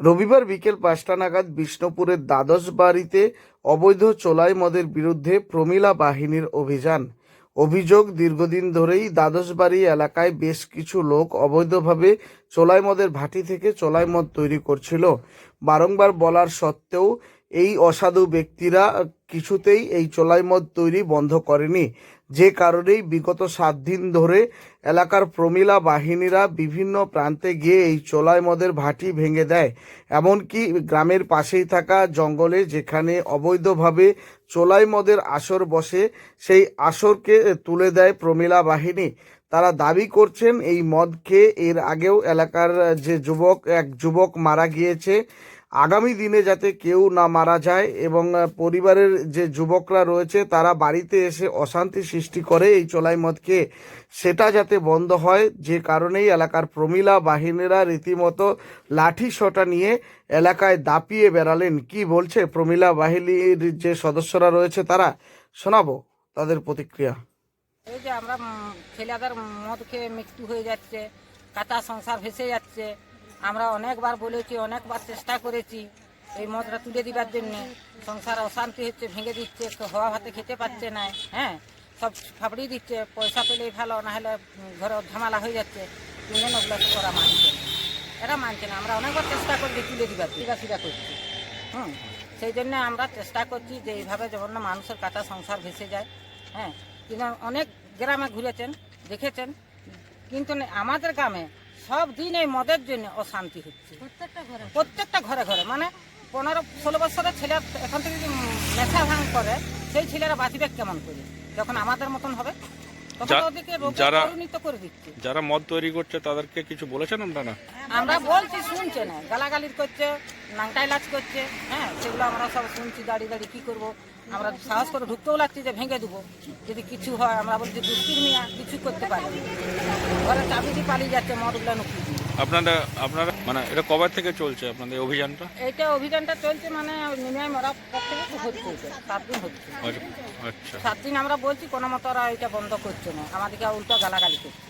রবিবার বিকেল পাঁচটা নাগাদ বিষ্ণুপুরের দ্বাদশ বাড়িতে অবৈধ চোলাই মদের বিরুদ্ধে প্রমিলা বাহিনীর অভিযান। অভিযোগ দীর্ঘদিন ধরেই দ্বাদশবাড়ি এলাকায় বেশ কিছু লোক অবৈধভাবে চোলাই মদের ভাটি থেকে চোলাই মদ তৈরি করছিল। বারংবার বলার সত্ত্বেও এই অসাধু ব্যক্তিরা কিছুতেই এই চোলাই মদ তৈরি বন্ধ করেনি। যে কারণেই বিগত সাত দিন ধরে এলাকার প্রমিলা বাহিনীরা বিভিন্ন প্রান্তে গিয়ে এই চোলাই মদের ভাটি ভেঙে দেয়। এমনকি গ্রামের পাশেই থাকা জঙ্গলে যেখানে অবৈধভাবে চোলাই মদের আসর বসে, সেই আসরকে তুলে দেয় প্রমিলা বাহিনী। তারা দাবি করছেন, এই মদ খেয়ে এর আগেও এলাকার যে যুবক, এক যুবক মারা গিয়েছে। আগামী দিনে যাতে কেউ না মারা যায় এবং পরিবারের যে যুবকরা রয়েছে তারা বাড়িতে এসে অশান্তি সৃষ্টি করে এই চোলাই মদকে, সেটা যাতে বন্ধ হয়, যে কারণেই এলাকার প্রমিলা বাহিনীরা রীতিমতো লাঠি সোটা নিয়ে এলাকায় দাপিয়ে বেড়ালেন। কি বলছে প্রমিলা বাহিনীর যে সদস্যরা রয়েছে তারা? শোনাবো তাদের প্রতিক্রিয়া। এই যে আমরা ছেলেদের মদ খেয়ে মৃত্যু হয়ে যাচ্ছে, কাঁচা সংসার ভেসে যাচ্ছে আমরা অনেকবার বলেছি অনেকবার চেষ্টা করেছি এই মদটা তুলে দিবার জন্য। সংসার অশান্তি হচ্ছে ভেঙে দিচ্ছে তো হওয়া ভাতে খেতে পাচ্ছে না হ্যাঁ? সব ফাপড়ি দিচ্ছে পয়সা পেলেই ভালো না হলে ঘরে ঝামেলা হয়ে যাচ্ছে। কিন্তু ওগুলো তো ওরা মানছে না। এরা মানছে না। আমরা অনেকবার চেষ্টা করছি তুলে দিবার সিরা সিরা করছি। হুম। সেই জন্য আমরা চেষ্টা করছি যে এইভাবে যেমন না মানুষের কাঁচা সংসার ভেসে যায় হ্যাঁ? কিন্তু অনেক গ্রামে ঘুরেছেন দেখেছেন। কিন্তু আমাদের গ্রামে সব দিন এই মদের জন্য অশান্তি হচ্ছে। প্রত্যেকটা ঘরে। ঘরে মানে পনেরো ষোলো বছরের ছেলের এখন থেকে যদি নেশা ভাঙ করে সেই ছেলেরা বাঁচবে কেমন করে? যখন আমাদের মতন হবে যারা- করে দিচ্ছে। যারা মদ তৈরি করছে তাদেরকে কিছু বলেছেন না আমরা বলছি শুনছে না। গালাগালির করছে নাংটাই লাজ করছে হ্যাঁ সেগুলো আমরা সব শুনছি দাঁড়িয়ে দাঁড়িয়ে কি করব? আমরা সাহস করে ঢুকতেও লাগছে যে ভেঙে দেবো। যদি কিছু হয় আমরা বলছি দুষ্টির মিয়া কিছু করতে পারি। ঘরে চাবি দিয়ে পালিয়ে যাচ্ছে মদগুলো নুকি। আপনারা আপনারা মানে এটা কবে থেকে চলছে আপনাদের অভিযানটা? এইটা অভিযানটা চলছে মানে ওরা পর থেকে হচ্ছে সাত দিন হচ্ছে। আচ্ছা, আচ্ছা। সাত দিন আমরা বলছি কোনো মতো ওরা এটা বন্ধ করছে না। আমাদেরকে উল্টো গালাগালি করছে।